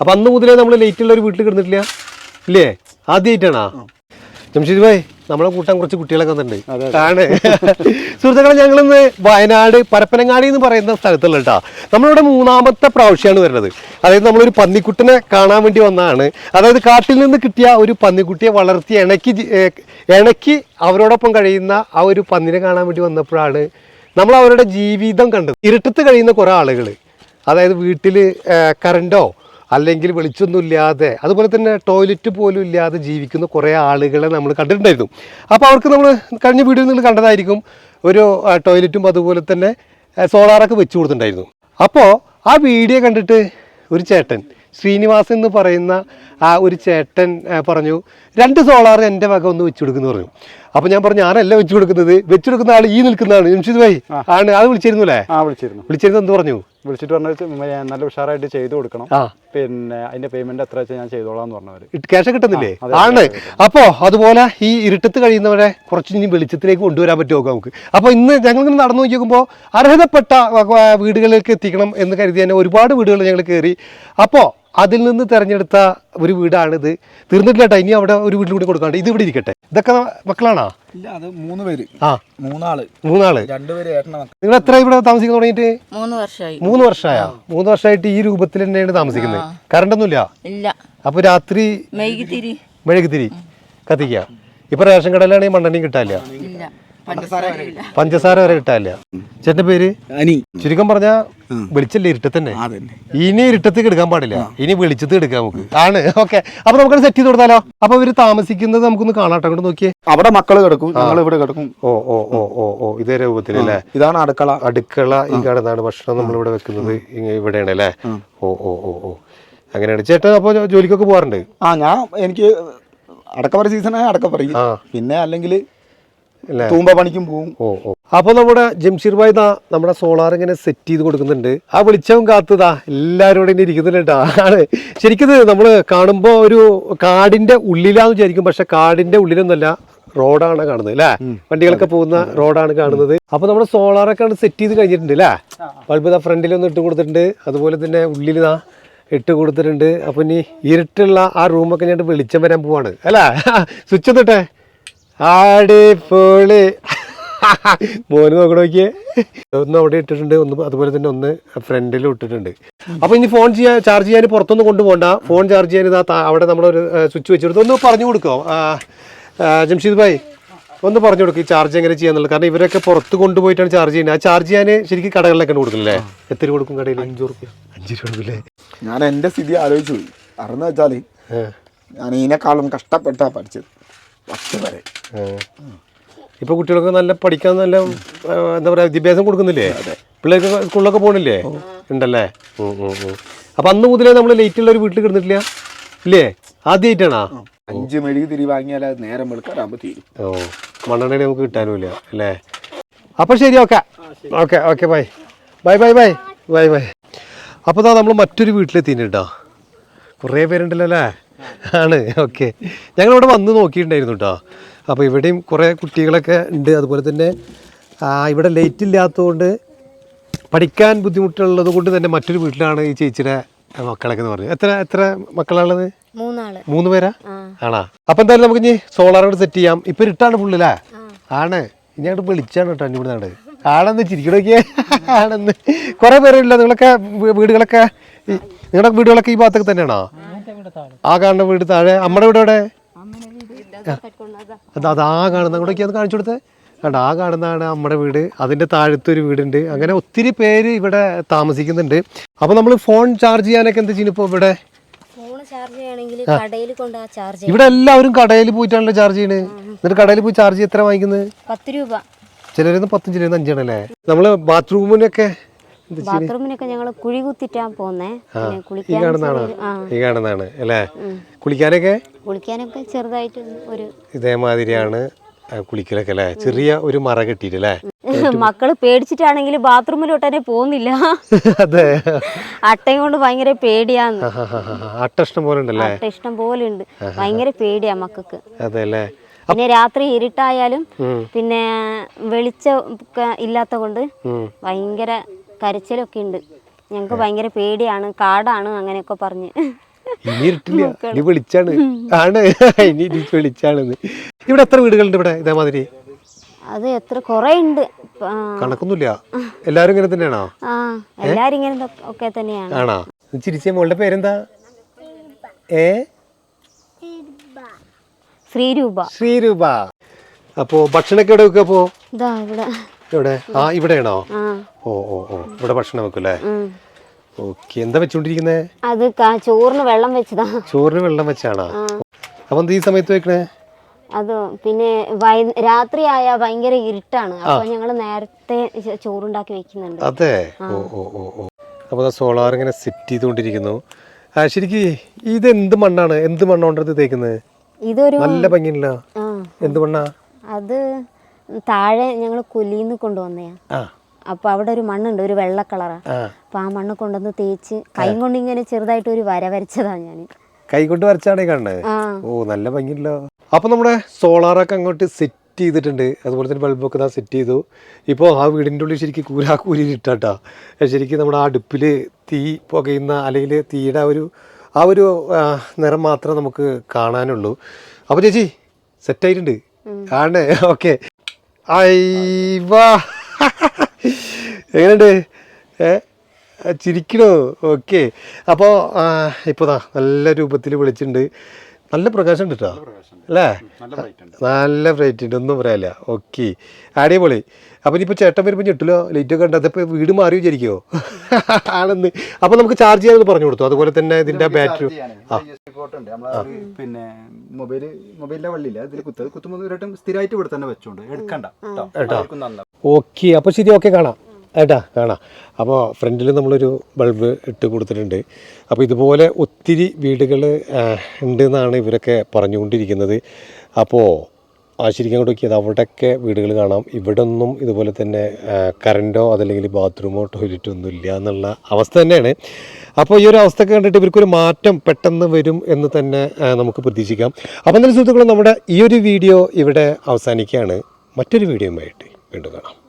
അപ്പൊ അന്ന് മുതലേ നമ്മൾ ലേറ്റ് ഉള്ള ഒരു വീട്ടിൽ കിടന്നിട്ടില്ല? ഇല്ലേ? ആദ്യമായിട്ടാണോ ജംഷീദ് ഭായ് നമ്മളെ കൂട്ടാൻ കുറച്ച് കുട്ടികളൊക്കെ വന്നിട്ടുണ്ട്. ആണ്. സുഹൃത്തുക്കളെ ഞങ്ങളിന്ന് വയനാട് പരപ്പനങ്ങാടി എന്ന് പറയുന്ന സ്ഥലത്തുള്ള കേട്ടോ നമ്മളിവിടെ മൂന്നാമത്തെ പ്രാവശ്യമാണ് വരുന്നത്. അതായത് നമ്മളൊരു പന്നിക്കുട്ടിനെ കാണാൻ വേണ്ടി വന്നതാണ് അതായത് കാട്ടിൽ നിന്ന് കിട്ടിയ ഒരു പന്നിക്കുട്ടിയെ വളർത്തി ഇണക്കി ഇണക്കി അവരോടൊപ്പം കഴിയുന്ന ആ ഒരു പന്നിനെ കാണാൻ വേണ്ടി വന്നപ്പോഴാണ് നമ്മൾ അവരുടെ ജീവിതം കണ്ടത്. ഇരുട്ടത്ത് കഴിയുന്ന കുറേ ആളുകൾ അതായത് വീട്ടിൽ കറണ്ടോ അല്ലെങ്കിൽ വെളിച്ചൊന്നുമില്ലാതെ അതുപോലെ തന്നെ ടോയ്ലറ്റ് പോലും ഇല്ലാതെ ജീവിക്കുന്ന കുറേ ആളുകളെ നമ്മൾ കണ്ടിട്ടുണ്ടായിരുന്നു. അപ്പോൾ അവർക്ക് നമ്മൾ കഴിഞ്ഞ വീഡിയോയിൽ നിങ്ങൾ കണ്ടതായിരിക്കും ഒരു ടോയ്ലറ്റും അതുപോലെ തന്നെ സോളാറൊക്കെ വെച്ച് കൊടുത്തിട്ടുണ്ടായിരുന്നു. അപ്പോൾ ആ വീഡിയോ കണ്ടിട്ട് ഒരു ചേട്ടൻ ശ്രീനിവാസൻ എന്ന് പറയുന്ന ആ ഒരു ചേട്ടൻ പറഞ്ഞു രണ്ട് സോളാർ എന്റെ വക ഒന്ന് വെച്ചു കൊടുക്കുന്നു പറഞ്ഞു. അപ്പൊ ഞാൻ പറഞ്ഞു ഞാനല്ല വെച്ചു കൊടുക്കുന്നത് വെച്ചു കൊടുക്കുന്ന ആൾ ഈ നിൽക്കുന്നതാണ്. ജംഷിദ് ഭായി ആണ് അത് വിളിച്ചിരുന്നു അല്ലേ? ആ വിളിച്ചിരുന്നു. വിളിച്ചിരുന്നു എന്ത് പറഞ്ഞു? വിളിച്ചിട്ട് പറഞ്ഞാൽ നല്ല ഉഷാറായിട്ട് ചെയ്തു കൊടുക്കണം. പിന്നെ അതിന്റെ പേയ്മെന്റ് എത്ര വെച്ചാൽ ഞാൻ ചെയ്തോളാം പറഞ്ഞവര്. ക്യാഷ് കിട്ടുന്നില്ലേ? ആണ്. അപ്പോ അതുപോലെ ഈ ഇരുട്ടത്ത് കഴിയുന്നവരെ കുറച്ച് ഇനി വെളിച്ചത്തിലേക്ക് കൊണ്ടുവരാൻ പറ്റുമോ നമുക്ക്? അപ്പോൾ ഇന്ന് ഞങ്ങൾ ഇങ്ങനെ നടന്നു നോക്കിയോക്കുമ്പോൾ അർഹതപ്പെട്ട വീടുകളിലേക്ക് എത്തിക്കണം എന്ന് കരുതി തന്നെ ഒരുപാട് വീടുകൾ ഞങ്ങൾ കയറി. അപ്പോൾ അതിൽ നിന്ന് തിരഞ്ഞെടുത്ത ഒരു വീടാണിത്. തീർന്നിട്ടില്ല കേട്ടോ. ഇനി അവിടെ ഒരു വീട്ടിൽ കൂടി കൊടുക്കാണ്ട്. ഇത് ഇവിടെ ഇരിക്കട്ടെ. ഇതൊക്കെ മക്കളാണോ? ഇല്ല അത് മൂന്ന് പേര്. ആ. മൂന്നാൾ. രണ്ടുപേര് നിങ്ങൾ എത്ര ഇവിടെ താമസിക്കാൻ തുടങ്ങിയിട്ട്? മൂന്ന് വർഷമായി മൂന്ന് വർഷമായ? മൂന്ന് വർഷമായിട്ട് ഈ രൂപത്തിൽ തന്നെയാണ് താമസിക്കുന്നത്. കറണ്ടൊന്നുമില്ല? ഇല്ല. അപ്പൊ രാത്രി മെഴുകുതിരി. മെഴുകുതിരി. കത്തിക്കുക. ഇപ്പൊ റേഷൻ കടയിലാണെങ്കിൽ മണ്ണെണ്ണയും കിട്ടാനില്ല. ഇല്ല. പഞ്ചസാര വരെ കിട്ടാനില്ല. ചേട്ടന്റെ പേര്? അനി. ചുരുക്കം പറഞ്ഞ വെളിച്ചല്ലേ ഇരുട്ടത്ത് തന്നെ അതന്നെ. ഇനി ഇരുട്ടത്തേക്ക് എടുക്കാൻ പാടില്ല. ഇനി വെളിച്ചത്ത് എടുക്കാം നമുക്ക്. ആണ്. ഓക്കെ. അപ്പൊ നമുക്ക് സെറ്റ് ചെയ്ത് കൊടുത്താലോ? അപ്പൊ ഇവർ താമസിക്കുന്നത് നമുക്കൊന്ന് കാണാട്ടെ അങ്ങോട്ട് നോക്കിയേ. അവിടെ മക്കൾ കിടക്കും. ഞങ്ങൾ ഇവിടെ കിടക്കും. ഓ ഓ ഓ ഓ ഓ. ഇതേ രൂപത്തിൽ അല്ലേ? ഇതാണ് അടുക്കള. അടുക്കള ഈ കടന്നാണ് ഭക്ഷണം നമ്മൾ ഇവിടെ വെക്കുന്നത്. ഇങ്ങ- ഇവിടെയാണ് അല്ലേ? ഓ ഓ ഓ ഓ. അങ്ങനെയാണ്. ചേട്ടൻ അപ്പൊ ജോലിക്കൊക്കെ പോകാറുണ്ട് ആ ഞാൻ എനിക്ക് അടക്കപ്പറ സീസണായ അടക്കപ്പറ. പിന്നെ അല്ലെങ്കിൽ അല്ലേ തൂമ്പ പണിക്കും പോവും. അപ്പൊ നമ്മുടെ ജംഷീർ ഭായ് ദാ നമ്മുടെ സോളാർ ഇങ്ങനെ സെറ്റ് ചെയ്ത് കൊടുക്കുന്നുണ്ട്. ആ വെളിച്ചവും കാത്തുതാ എല്ലാരും ഇവിടെ ഇങ്ങനെ ഇരിക്കുന്നുണ്ട് ആണ്. ശരിക്കും നമ്മൾ നമ്മൾ കാണുമ്പോൾ ഒരു കാടിന്റെ ഉള്ളിലാന്ന് വിചാരിക്കും. പക്ഷെ കാടിന്റെ ഉള്ളിലൊന്നുമല്ല റോഡാണ് കാണുന്നത് അല്ലേ വണ്ടികളൊക്കെ പോകുന്ന റോഡാണ് കാണുന്നത്. അപ്പൊ നമ്മുടെ സോളാറൊക്കെ സെറ്റ് ചെയ്ത് കഴിഞ്ഞിട്ടുണ്ട് അല്ലേ ബൾബ് ഇതാ ഫ്രണ്ടിലൊന്ന് ഇട്ട് കൊടുത്തിട്ടുണ്ട്. അതുപോലെ തന്നെ ഉള്ളിൽ ഇതാ ഇട്ട് കൊടുത്തിട്ടുണ്ട്. അപ്പൊ ഇനി ഇരുട്ടുള്ള ആ റൂമൊക്കെ ഞാൻ വെളിച്ചം വരാൻ പോവാണ്. അല്ലേ? സ്വിച്ച് ഒന്നിട്ടെ അടിപൊളി മോന് നോക്കണ നോക്കിയേ? ഒന്ന് അവിടെ ഇട്ടിട്ടുണ്ട് ഒന്ന് അതുപോലെ തന്നെ ഒന്ന് ഫ്രണ്ടിലും ഇട്ടിട്ടുണ്ട്. അപ്പൊ ഇനി ഫോൺ ചെയ്യാൻ ചാർജ് ചെയ്യാൻ പുറത്തൊന്നും കൊണ്ടുപോകണ്ട ഫോൺ ചാർജ് ചെയ്യാൻ ഇതാ അവിടെ നമ്മളൊരു സ്വിച്ച് വെച്ചെടുത്ത് ഒന്ന് പറഞ്ഞു കൊടുക്കോ? ജംഷീദ് ഭായ് ഒന്ന് പറഞ്ഞു കൊടുക്കും ഈ ചാർജ് എങ്ങനെ ചെയ്യാന്നുള്ളത്. കാരണം ഇവരൊക്കെ പുറത്ത് കൊണ്ടുപോയിട്ടാണ് ചാർജ് ചെയ്യുന്നത്. ആ ചാർജ് ചെയ്യാൻ ശരിക്കും കടകളിലൊക്കെ കൊടുക്കില്ലേ എത്ര കൊടുക്കും കടയിൽ? അഞ്ചു റുപ്യ അഞ്ചു രൂപ ഞാൻ എന്റെ സ്ഥിതി ആലോചിച്ചു പോയി. വെച്ചാൽ ആ, ഞാൻ ഇതിനെക്കാളും കഷ്ടപ്പെട്ടാ പഠിച്ചത്. പത്ത് വരെ. ഇപ്പൊ കുട്ടികൾക്ക് നല്ല പഠിക്കാൻ നല്ല എന്താ പറയാ വിദ്യാഭ്യാസം കൊടുക്കുന്നില്ലേ? പിള്ളേർക്ക് സ്കൂളിലൊക്കെ പോകണില്ലേ ഉണ്ടല്ലേ. അപ്പൊ അന്ന് മുതലേ നമ്മൾ ലേറ്റ് ഉള്ള ഒരു വീട്ടിൽ കിടന്നിട്ടില്ല? ഇല്ലേ? ആദ്യമായിട്ടാണോ അഞ്ച് മെഴുകി തിരി വാങ്ങിയാൽ അത് നേരം വെളുക്കാറാകുമ്പോൾ തീരും. ഓ മണ്ണെണ്ണ നമുക്ക് കിട്ടാനുമില്ല അല്ലേ? അപ്പൊ ശരി okay. Okay okay bye. Bye bye bye. Bye bye. അപ്പോൾ നമ്മൾ മറ്റൊരു വീട്ടിലെത്തിയിട്ടുണ്ട് കേട്ടോ കുറേ പേരുണ്ടല്ലോ അല്ലേ? ആണ്. ഓക്കെ ഞങ്ങളിവിടെ വന്ന് നോക്കിയിട്ടുണ്ടായിരുന്നു കേട്ടോ അപ്പോൾ ഇവിടെയും കുറേ കുട്ടികളൊക്കെ ഉണ്ട്. അതുപോലെ തന്നെ ഇവിടെ ലൈറ്റ് ഇല്ലാത്തതുകൊണ്ട് പഠിക്കാൻ ബുദ്ധിമുട്ടുള്ളത് കൊണ്ട് തന്നെ മറ്റൊരു വീട്ടിലാണ് ഈ ചേച്ചിയുടെ മക്കളൊക്കെ എന്ന് പറഞ്ഞു എത്ര എത്ര മക്കളാണുള്ളത്? മൂന്ന് പേരാ? ആണാ? അപ്പം എന്തായാലും നമുക്ക് ഇനി സോളാർ കൂടെ സെറ്റ് ചെയ്യാം. ഇപ്പൊ ഇരുട്ടാണ് ഫുള്ളിലാ ആണ്. ഇനി അങ്ങോട്ട് വിളിച്ചാണ് കേട്ടോ അഞ്ഞൂടെ നാട് ആണെന്ന് ചിരിക്കണോക്കിയേ ആണെന്ന്. കുറേ പേരില്ല നിങ്ങളൊക്കെ വീടുകളൊക്കെ? നിങ്ങളുടെ വീടുകളൊക്കെ ഈ ഭാഗത്തൊക്കെ തന്നെയാണോ? ആ കാണുന്ന വീട് താഴെ. അമ്മയുടെ വീട് എവിടെ? അത് ആ കാണുന്ന അങ്ങോട്ടേക്ക് അത് കാണിച്ചു കൊടുത്തേ. കണ്ട ആ കാണുന്നതാണ് നമ്മുടെ വീട്. അതിന്റെ താഴത്തെ ഒരു വീടുണ്ട്. അങ്ങനെ ഒത്തിരി പേര് ഇവിടെ താമസിക്കുന്നുണ്ട്. അപ്പൊ നമ്മൾ ഫോൺ ചാർജ് ചെയ്യാനൊക്കെ എന്താ ചെയ്യുന്നു ഇപ്പോൾ ഇവിടെ? ഇവിടെ എല്ലാവരും കടയിൽ പോയിട്ടാണല്ലോ ചാർജ് ചെയ്യണേ. എന്നിട്ട് കടയിൽ പോയി ചാർജ് എത്ര വാങ്ങിക്കുന്നത്? പത്ത് രൂപ. ചിലരുന്ന് പത്തും ചിലരുന്ന് അഞ്ചാണല്ലേ? നമ്മൾ ബാത്റൂമിനൊക്കെ ബാത്റൂമിനൊക്കെ ഞങ്ങൾ കുഴി കുത്തിട്ടാ പോന്നേ. പിന്നെ ഈ കുളിക്കാൻ കാണുന്നതാണ് ചെറിയൊരു- ഈ കാണുന്നതാണ് അല്ലേ? കുളിക്കാനൊക്കെ? കുളിക്കാനൊക്കെ ചെറുതായിട്ട് ഒരു ഇതേമാതിരിയാണ് കുളിക്കലൊക്കെ അല്ലേ? ചെറിയ ഒരു മറ കെട്ടിയിട്ട് അല്ലേ? മക്കൾ പേടിച്ചിട്ടാണെങ്കിൽ ബാത്റൂമിലോട്ടന്നെ പോകുന്നില്ല. അതെ. അട്ടയും കൊണ്ട് ഭയങ്കര പേടിയാന്ന്. അട്ട ഇഷ്ടം പോലെ ഉണ്ടല്ലേ? അട്ട ഇഷ്ടം പോലെ ഉണ്ട്. ഭയങ്കര പേടിയാ മക്കൾക്ക്. അതെ അല്ലേ? പിന്നെ രാത്രി ഇരുട്ടായാലും പിന്നെ വെളിച്ചം ഇല്ലാത്ത കൊണ്ട്. ഭയങ്കര കരച്ചിലൊക്കെ ഉണ്ട്. ഞങ്ങൾക്ക് ഭയങ്കര പേടിയാണ്. കാടാണ് അങ്ങനെയൊക്കെ പറഞ്ഞ്. ഇനി ഇരുട്ടില്ല. ഇനി വെളിച്ചാണ്. ആണ്. ഇനി ഇനി വെളിച്ചാണെന്ന്. ഇവിടെ എത്ര വീടുകളുണ്ട് ഇവിടെ ഇതേമാതിരി? അത് എത്ര കൊറേ ഉണ്ട്. കണക്കൊന്നുമില്ല. എല്ലാരും ഇങ്ങനെ തന്നെയാണോ? എല്ലാരും ഇങ്ങനെ ഒക്കെ തന്നെയാണ്. ആണോ? ചിരിച്ച മോളുടെ പേരെന്താ? ഏ? ശ്രീരൂപ. ശ്രീരൂപ. അപ്പോ ഭക്ഷണമൊക്കെ എവിടെ ഇതാ ഇവിടെ. എവിടെ? ആ ഇവിടെയാണോ? ഓ ഓ ഓ. ഇവിടെ ഭക്ഷണം വെക്കൂല്ലേ. ഓക്കെ എന്താ വെച്ചോണ്ടിരിക്കുന്നേ? അത് ചോറിന് വെള്ളം വെച്ചതാ. ചോറിന് വെള്ളം വെച്ചാണോ? അപ്പൊ ഈ സമയത്ത് വെക്കണേ? അത് പിന്നെ വൈ ആയ ഭയങ്കര ഇരുട്ടാണ്. അപ്പൊ ഞങ്ങൾ നേരത്തെ ചോറുണ്ടാക്കി വെക്കുന്നുണ്ട്. അതെ? ഓ ഓ ഓ ഓ. അപ്പൊ സോളാർ ഇങ്ങനെ സെറ്റ് ചെയ്തുകൊണ്ടിരിക്കുന്നു. ശരിക്കും ഇത് എന്ത് മണ്ണാണ്? എന്ത് മണ്ണോണ്ടത് തേക്കുന്നത് ഇതൊരു നല്ല ഭംഗിയില്ല. എന്ത് മണ്ണാ? അത് താഴെ ഞങ്ങൾ കുലിന്ന് കൊണ്ടുവന്നയാ. അപ്പൊ അവിടെ ഒരു മണ്ണുണ്ട് ഒരു വെള്ള കളറാ. അപ്പൊ ആ മണ്ണ് കൊണ്ടുവന്ന് തേച്ച് കൈ കൊണ്ട് ഇങ്ങനെ ചെറുതായിട്ട് ഒരു വര വരച്ചതാ ഞാൻ കൈ കൊണ്ട് വരച്ചാണ് കണ്ടേ ഓ നല്ല ഭംഗിയല്ലോ അപ്പൊ നമ്മുടെ സോളാറൊക്കെ അങ്ങോട്ട് സെറ്റ് ചെയ്തിട്ടുണ്ട്. അതുപോലെ തന്നെ ബൾബൊക്കെ ഇതാ സെറ്റ് ചെയ്തു. ഇപ്പോൾ ആ വീടിന്റെ ഉള്ളിൽ ശരിക്കും കൂരാ കൂരി ഇട്ടാട്ടാ. ശരിക്കും നമ്മുടെ ആ അടുപ്പിൽ തീ പുകയുന്ന അല്ലെങ്കിൽ തീയുടെ ആ ഒരു ആ ഒരു നിറം മാത്രമേ നമുക്ക് കാണാനുള്ളൂ. അപ്പോൾ ചേച്ചി സെറ്റായിട്ടുണ്ട് ആണ് ഓക്കെ വാ. എങ്ങനെയുണ്ട്? ചിരിക്കണോ? ഓക്കെ. അപ്പോൾ ഇപ്പോൾ നല്ല രൂപത്തിൽ വിളിച്ചിട്ടുണ്ട്. നല്ല പ്രകാശം ഉണ്ട്. കേട്ടോ അല്ലേ നല്ല ഫ്ലൈറ്റ് ഉണ്ട്. ഒന്നും പറയാനില്ല. ഓക്കെ അടിപൊളി. അപ്പം ഇനിയിപ്പോൾ ചേട്ടൻ വരുമ്പോൾ ഞെട്ടില്ലോ ലൈറ്റൊക്കെ ഉണ്ട് അതിപ്പോൾ വീട് മാറി വിചാരിക്കുമോ ആണെന്ന്. അപ്പോൾ നമുക്ക് ചാർജ് ചെയ്യാമെന്ന് പറഞ്ഞു കൊടുത്തു? അതുപോലെ തന്നെ ഇതിന്റെ ബാറ്ററി പിന്നെ മൊബൈൽ മൊബൈലിന്റെ വള്ളിയില്ല. ഇതിൽ കുത്തത് കുത്തുമ്പോൾ സ്ഥിരമായിട്ട് ഇവിടെ തന്നെ വെച്ചോണ്ട്. എടുക്കണ്ട. കേട്ടോ. ഓക്കെ അപ്പോൾ ശരി ഓക്കെ കാണാം. ഏട്ടാ കാണാം. അപ്പോൾ ഫ്രണ്ടിൽ നമ്മളൊരു ബൾബ് ഇട്ട് കൊടുത്തിട്ടുണ്ട്. അപ്പോൾ ഇതുപോലെ ഒത്തിരി വീടുകൾ ഉണ്ടെന്നാണ് ഇവരൊക്കെ പറഞ്ഞുകൊണ്ടിരിക്കുന്നത്. അപ്പോൾ ആ ശരിക്കും നോക്കിയത് അവിടെയൊക്കെ വീടുകൾ കാണാം. ഇവിടെ ഒന്നും ഇതുപോലെ തന്നെ കറണ്ടോ അതല്ലെങ്കിൽ ബാത്റൂമോ ടോയ്ലറ്റോ ഒന്നും ഇല്ല എന്നുള്ള അവസ്ഥ തന്നെയാണ്. അപ്പോൾ ഈ ഒരു അവസ്ഥ കണ്ടിട്ട് ഇവർക്കൊരു മാറ്റം പെട്ടെന്ന് വരും എന്ന് തന്നെ നമുക്ക് പ്രതീക്ഷിക്കാം. അപ്പോൾ എന്തായാലും സുഹൃത്തുക്കളെ നമ്മുടെ ഈ ഒരു വീഡിയോ ഇവിടെ അവസാനിക്കുകയാണ്. മറ്റൊരു വീഡിയോയുമായിട്ട് വീണ്ടും കാണാം.